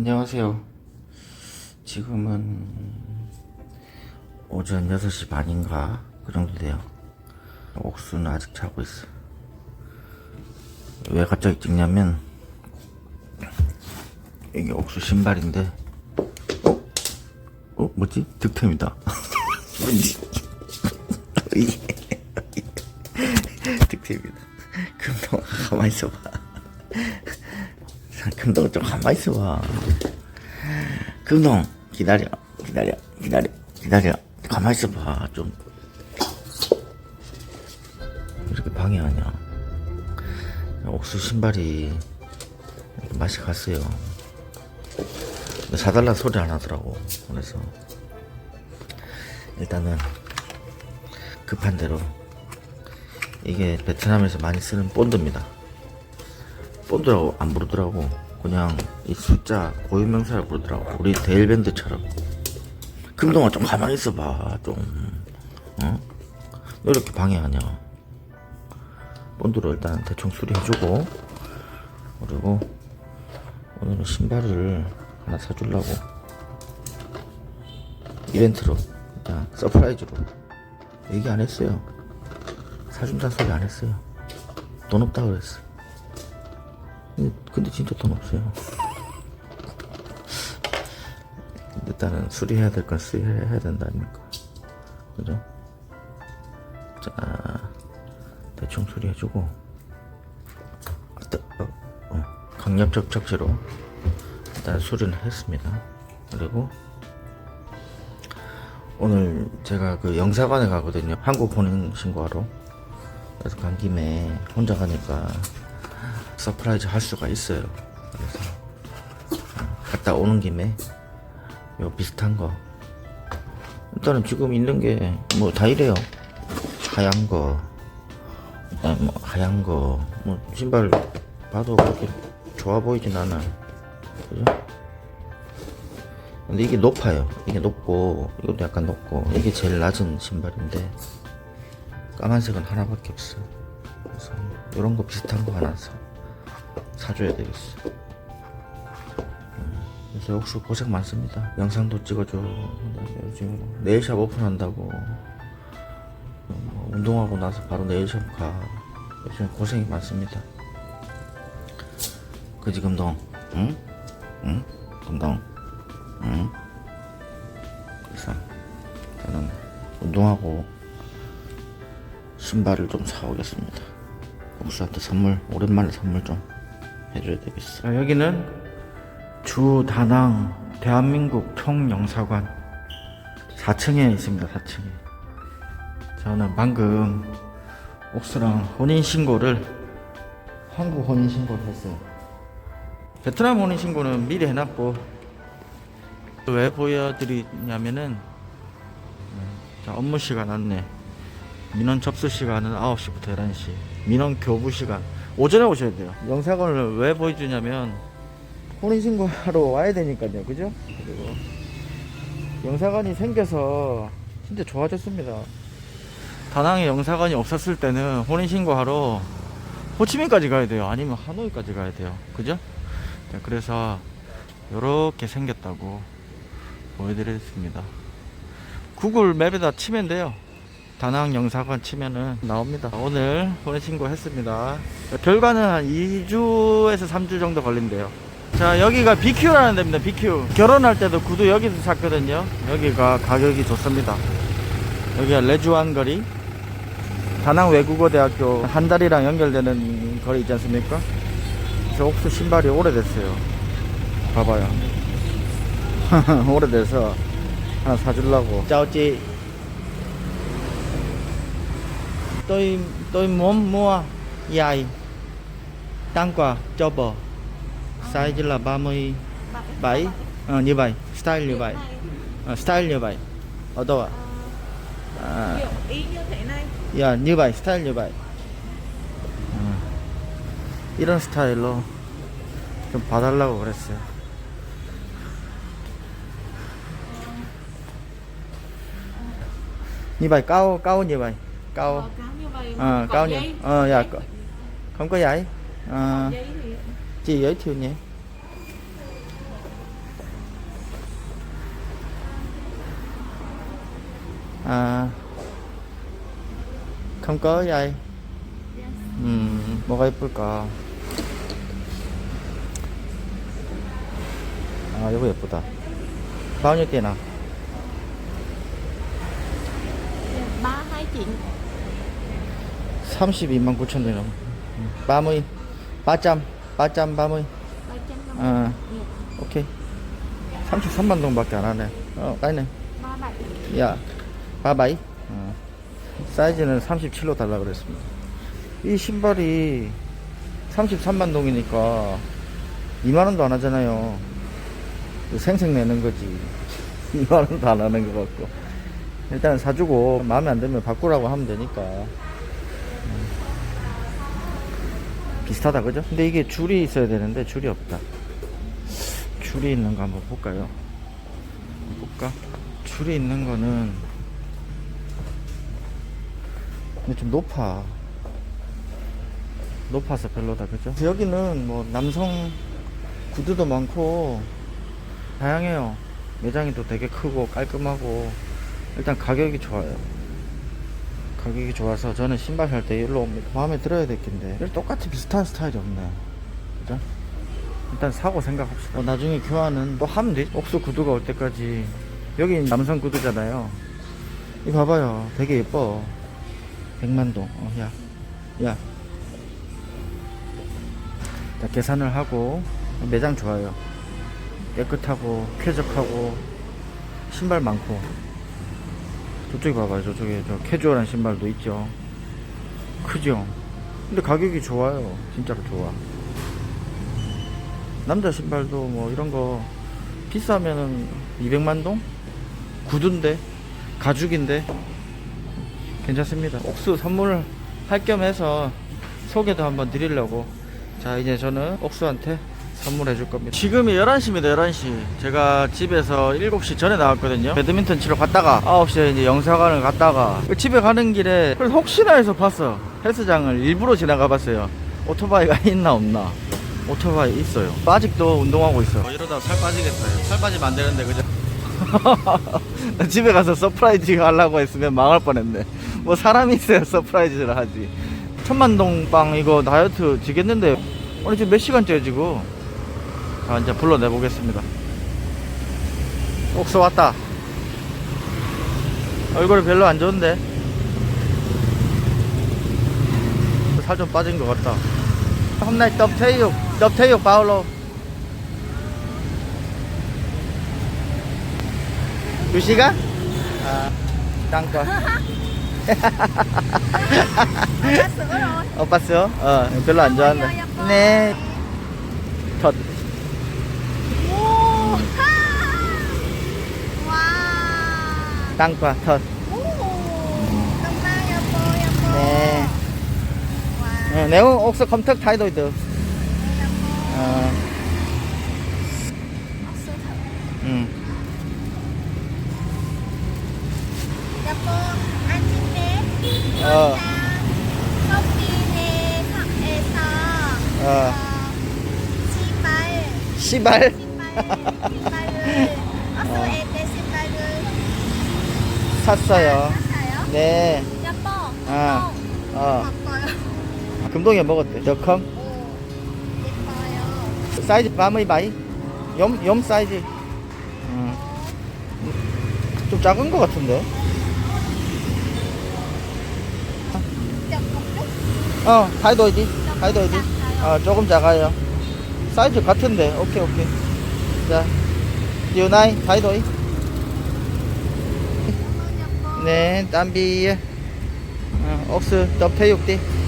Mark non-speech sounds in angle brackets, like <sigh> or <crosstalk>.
안녕하세요. 지금은 오전 6시 반인가 그 정도 돼요. 옥수는 아직 자고 있어. 왜 갑자기 찍냐면 이게 옥수 신발인데 어? 어? 뭐지? 득템이다. <laughs> 득템이다. 금동 가만히 있어봐. 금동 좀 가만히 있어봐. 금동 기다려 기다려 기다려 기다려. 가만히 있어봐 좀. 이렇게 방해하냐. 옥수 신발이 맛이 갔어요. 사달라 소리 안 하더라고 그래서. 일단은 급한 대로 이게 베트남에서 많이 쓰는 본드입니다. 본드라고 안 부르더라고. 그냥 이 숫자 고유명사를 부르더라고. 우리 데일밴드처럼. 금동아 좀 가만히 있어봐. 좀. 어? 왜 이렇게 방해하냐. 본드로 일단 대충 수리해주고 그리고 오늘은 신발을 하나 사주려고 이벤트로 일단 서프라이즈로 얘기 안 했어요. 사준다는 소리 안 했어요. 돈 없다 그랬어. 근데, 진짜 돈 없어요. 일단은 수리해야 될 건 수리해야 된다 아닙니까? 그죠? 자, 대충 수리해주고, 아, 뜨- 어, 어, 강력적 척지로 일단 수리는 했습니다. 그리고 오늘 제가 그 영사관에 가거든요. 한국 혼인 신고하러. 그래서 간 김에 혼자 가니까 서프라이즈 할 수가 있어요. 그래서 어, 갔다 오는 김에 요 비슷한 거 일단은 지금 있는 게 뭐 다 이래요. 하얀 거, 그다음에 뭐 하얀 거, 뭐 신발 봐도 그렇게 좋아 보이진 않아. 그죠? 근데 이게 높아요. 이게 높고 이것도 약간 높고 이게 제일 낮은 신발인데 까만색은 하나밖에 없어. 그래서 이런 거 비슷한 거 하나 사 사줘야 되겠어. 음, 그래서 역시 고생 많습니다. 영상도 찍어줘. 요즘 네일샵 오픈한다고 뭐 운동하고 나서 바로 네일샵 가. 요즘 고생이 많습니다. 그지 금동? 응? 응? 금동? 응? 그래서 저는 운동하고 신발을 좀 사오겠습니다. 옥수한테 선물 오랜만에 선물 좀 해줘야 되겠어. 자, 여기는 주 다낭 대한민국 총영사관 4층에 있습니다. 4층에. 저는 방금 옥수랑 혼인 신고를 한국 혼인 신고를 했어요. 베트남 혼인 신고는 미리 해놨고 왜 보여드리냐면은 자 업무 시간 안내 민원 접수 시간은 9시부터 11시 민원 교부 시간 오전에 오셔야 돼요. 영상을 왜 보여주냐면 혼인신고하러 와야 되니까요. 그죠? 그리고 영사관이 생겨서 진짜 좋아졌습니다. 다낭에 영사관이 없었을 때는 혼인신고하러 호치민까지 가야 돼요. 아니면 하노이까지 가야 돼요. 그죠? 네, 그래서 이렇게 생겼다고 보여드리겠습니다. 구글 맵에다 치면 돼요 다낭 영사관 치면은 나옵니다. 오늘 혼인신고 했습니다. 결과는 한 2주에서 3주 정도 걸린대요. 자, 여기가 BQ라는 데입니다. BQ. 결혼할 때도 구두 여기서 샀거든요. 여기가 가격이 좋습니다. 여기가 레주안 거리. 다낭 외국어대학교 한 달이랑 연결되는 거리 있지 않습니까? 저 옥수 신발이 오래됐어요. 봐봐요. <laughs> 오래돼서 하나 사주려고. 짜오찌. Tôi tôi muốn mua giày tăng quả cho bò size là 37 ờ, như vậy style như vậy Ờ, style như vậy ở đâu ạ à, y như thế này dạ, như vậy style như vậy 어, 이런 스타일로 좀 봐달라고 그랬어요 như vậy cao cao như vậy cao à, cao nhỉ à dạ không có giấy. À, thì... chị giới thiệu nhé. À, không có giấy. Yes. Ừ, một cái bữa cò à giống vậy puta bao nhiêu tiền à? Ba hai chín. 32만 9천 원. 30. 300. 330. ba trăm năm À, Dạ. 오케이. 33만 동밖에 안 하네. 어, bảy 야, 바바이. 어. 사이즈는 37로 달라 그랬습니다. 이 신발이 33만 동이니까 2만 원도 안 하잖아요. 생색 내는 거지. <laughs> 2만 원도 안 하는 것 같고. 일단 사주고 마음에 안 들면 바꾸라고 하면 되니까. 음. 비슷하다 그죠? 근데 이게 줄이 있어야 되는데 줄이 없다. 줄이 있는 거 한번 볼까요? 볼까? 줄이 있는 거는 근데 좀 높아 높아서 별로다 그죠? 여기는 뭐 남성 구두도 많고 다양해요 매장이 또 되게 크고 깔끔하고 일단 가격이 좋아요 가격이 좋아서 저는 신발 살 때 일로 옵니다. 마음에 들어야 될 텐데. 똑같이 비슷한 스타일이 없네. 그죠? 일단 사고 생각합시다. 어, 나중에 교환은 또 하면 되지. 옥수 구두가 올 때까지. 여기 남성 구두잖아요. 이 봐봐요. 되게 예뻐. 백만동. 어, 야, 야. 자, 계산을 하고 매장 좋아요. 깨끗하고 쾌적하고 신발 많고 저쪽에 봐봐요. 저쪽에 저 캐주얼한 신발도 있죠. 크죠? 근데 가격이 좋아요. 진짜로 좋아. 남자 신발도 뭐 이런 거 비싸면은 200만 동? 구두인데? 가죽인데? 괜찮습니다. 옥수 선물을 할겸 해서 소개도 한번 드리려고. 자 이제 저는 옥수한테 선물해 줄 겁니다. 지금이 11시입니다. 11시. 제가 집에서 7시 전에 나왔거든요. 배드민턴 치러 갔다가 9시에 이제 영사관을 갔다가 집에 가는 길에 혹시나 해서 봤어. 헬스장을 일부러 지나가 봤어요. 오토바이가 <laughs> 있나 없나. 오토바이 있어요. 아직도 운동하고 있어. 어, 이러다 살 빠지겠다. 살 빠지면 안 되는데 그죠? <laughs> 나 집에 가서 서프라이즈 하려고 했으면 망할 뻔했네. 뭐 사람이 있어야 서프라이즈를 하지. 천만동 빵 이거 다이어트 지겠는데 오늘 지금 몇 시간째야 지금? 자 이제 불러내 보겠습니다. 옥수 왔다. 얼굴이 별로 안 좋은데. 살 좀 빠진 것 같다. hôm nay tập thể dục tập thể dục bao lâu 두 시간? 아, 땅거 Đã sữa rồi 어? 어, 별로 안 좋아한다. 네. 덧. 땅과 덧. 네. 어, 어, 음. 어, 커피에 탑에서 어. 신발 시발. 신발을 어스에테 신발을 샀어요. 네. 예뻐 아, 어. 바꿔요 금동이 먹었대. 저컴. 오 예뻐요 사이즈 밤의 바이? 염, 염 사이즈. 음. 좀 작은 것 같은데? 어. 타이도이디. 작아요? 어, 조금 작아요. 사이즈 같은데. 오케이, 오케이. 자, 디오나이, 타이도이. 네, 땀비. 어, 옥스, 덥태육디.